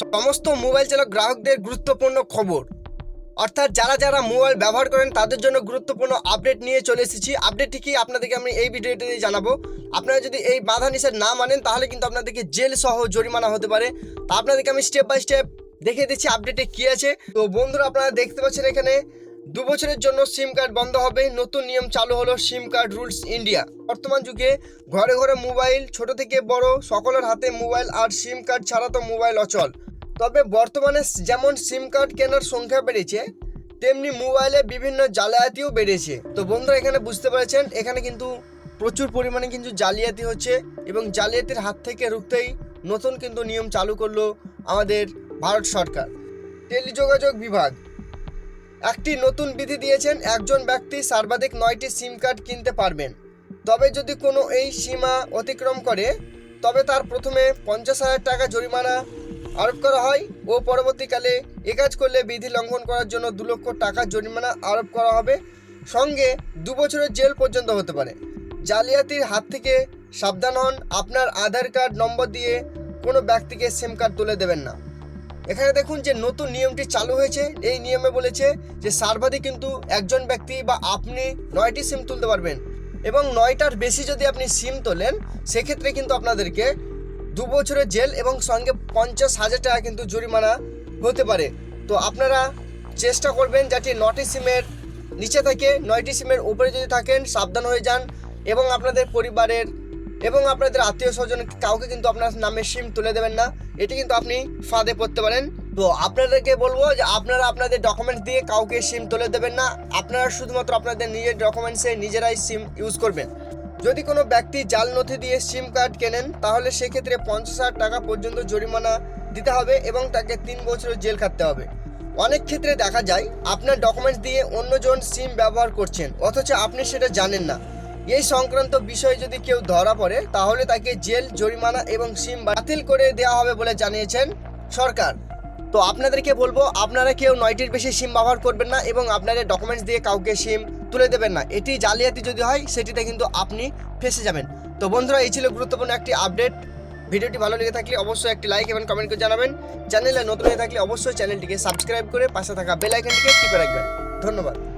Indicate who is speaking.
Speaker 1: সমস্ত মোবাইল চালক গ্রাহকদের গুরুত্বপূর্ণ খবর। অর্থাৎ যারা যারা মোবাইল ব্যবহার করেন, তাদের জন্য গুরুত্বপূর্ণ আপডেট নিয়ে চলে এসেছি। আপডেটটি কি আপনাদেরকে আমি এই ভিডিওটিতে জানাব। আপনারা যদি এই বাধা নিষেধ না মানেন, তাহলে কিন্তু আপনাদেরকে জেল সহ জরিমানা হতে পারে। তা আপনাদেরকে আমি স্টেপ বাই স্টেপ দেখিয়ে দিচ্ছি আপডেটে কী আছে। তো বন্ধুরা, আপনারা দেখতে পাচ্ছেন এখানে দু বছরের জন্য সিম কার্ড বন্ধ হবে। নতুন নিয়ম চালু হলো সিম কার্ড রুলস ইন্ডিয়া বর্তমান যুগে ঘরে ঘরে মোবাইল, ছোট থেকে বড়, সকলের হাতে মোবাইল আর সিম কার্ড ছাড়া তো মোবাইল অচল। তবে বর্তমানে যেমন সিম কার্ড কেনার সংখ্যা বেড়েছে, তেমনি মোবাইলে বিভিন্ন জালিয়াতিও বেড়েছে। তো বন্ধুরা, এখানে বুঝতে পেরেছেন, এখানে কিন্তু প্রচুর পরিমাণে কিন্তু জালিয়াতি হচ্ছে এবং জালিয়াতির হাত থেকে রুখতেই নতুন কিন্তু নিয়ম চালু করল আমাদের ভারত সরকার। টেলিযোগাযোগ বিভাগ, একটি নতুন বিধি দিয়েছেন, একজন ব্যক্তি সর্বাধিক নয়টি সিম কার্ড কিনতে পারবেন। তবে যদি কোনো এই সীমা অতিক্রম করে, তবে তার প্রথমে পঞ্চাশ হাজার টাকা জরিমানা আরোপ করা হয় ও পরবর্তীকালে এ কাজ করলে বিধি লঙ্ঘন করার জন্য দু লক্ষ টাকা জরিমানা আরোপ করা হবে। সঙ্গে দু বছরের জেল পর্যন্ত হতে পারে। জালিয়াতির হাত থেকে সাবধান হন। আপনার আধার কার্ড নম্বর দিয়ে কোনো ব্যক্তিকে সিম কার্ড তুলে দেবেন না। এখানে দেখুন যে নতুন নিয়মটি চালু হয়েছে। এই নিয়মে বলেছে যে সর্বাধিক কিন্তু একজন ব্যক্তি বা আপনি নয়টি সিম তুলতে পারবেন। এবং নয়টার বেশি যদি আপনি সিম তোলেন, সেক্ষেত্রে কিন্তু আপনাদেরকে দু বছরের জেল এবং সঙ্গে পঞ্চাশ হাজার টাকা কিন্তু জরিমানা হতে পারে। তো আপনারা চেষ্টা করবেন যাতে নটি সিমের নিচে থাকে নয়টি সিমের উপরে যদি থাকেন, সাবধান হয়ে যান এবং আপনাদের পরিবারের এবং আপনাদের আত্মীয় স্বজন কাউকে কিন্তু আপনার নামে সিম তুলে দেবেন না। এটি কিন্তু আপনি ফাঁদে পড়তে পারেন। তো আপনাদেরকে বলব যে আপনারা আপনাদের ডকুমেন্টস দিয়ে কাউকে সিম তুলে দেবেন না। আপনারা শুধুমাত্র আপনাদের নিজের ডকুমেন্টসে নিজেরাই সিম ইউজ করবেন। যদি কোনো ব্যক্তি জাল নথি দিয়ে সিম কার্ড কেনেন, তাহলে সেক্ষেত্রে পঞ্চাশ হাজার টাকা পর্যন্ত জরিমানা দিতে হবে এবং তাকে তিন বছরের জেল খাটতে হবে। অনেক ক্ষেত্রে দেখা যায়, আপনার ডকুমেন্টস দিয়ে অন্যজন সিম ব্যবহার করছেন, অথচ আপনি সেটা জানেন না। এই সংক্রান্ত বিষয়ে যদি কেউ ধরা পড়ে, তাহলে তাকে জেল, জরিমানা এবং সিম বাতিল করে দেওয়া হবে বলে জানিয়েছেন সরকার। তো আপনাদেরকে বলব, আপনারা কেউ নয়টির বেশি সিম ব্যবহার করবেন না এবং আপনাদের ডকুমেন্টস দিয়ে কাউকে সিম তুলে দেবেন না। এটি জালিয়াতি যদি হয়, সেটিতে কিন্তু আপনি ফেসে যাবেন। তো বন্ধুরা, এই ছিল গুরুত্বপূর্ণ একটি আপডেট। ভিডিওটি ভালো লেগে থাকলে অবশ্যই একটি লাইক এবং কমেন্ট করে জানাবেন। চ্যানেলে নতুন হয়ে থাকলে অবশ্যই চ্যানেলটিকে সাবস্ক্রাইব করে পাশে থাকা বেল আইকনটিকে টিপে রাখবেন। ধন্যবাদ।